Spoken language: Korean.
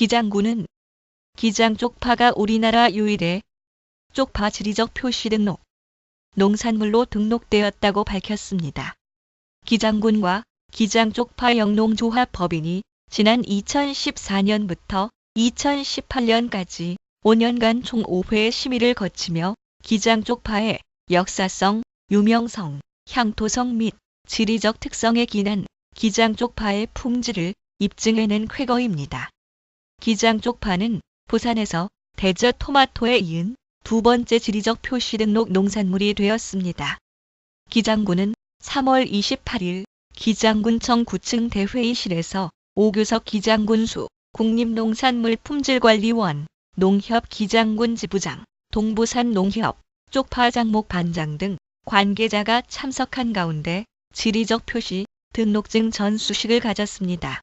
기장군은 기장 쪽파가 우리나라 유일의 쪽파 지리적 표시 등록 농산물로 등록되었다고 밝혔습니다. 기장군과 기장 쪽파 영농조합 법인이 지난 2014년부터 2018년까지 5년간 총 5회 심의를 거치며 기장 쪽파의 역사성, 유명성, 향토성 및 지리적 특성에 기난 기장 쪽파의 품질을 입증해낸 쾌거입니다. 기장 쪽파는 부산에서 대저 토마토에 이은 두 번째 지리적 표시 등록 농산물이 되었습니다. 기장군은 3월 28일 기장군청 9층 대회의실에서 오규석 기장군수 국립농산물 품질관리원 농협 기장군 지부장 동부산 농협 쪽파 장목 반장 등 관계자가 참석한 가운데 지리적 표시 등록증 전수식을 가졌습니다.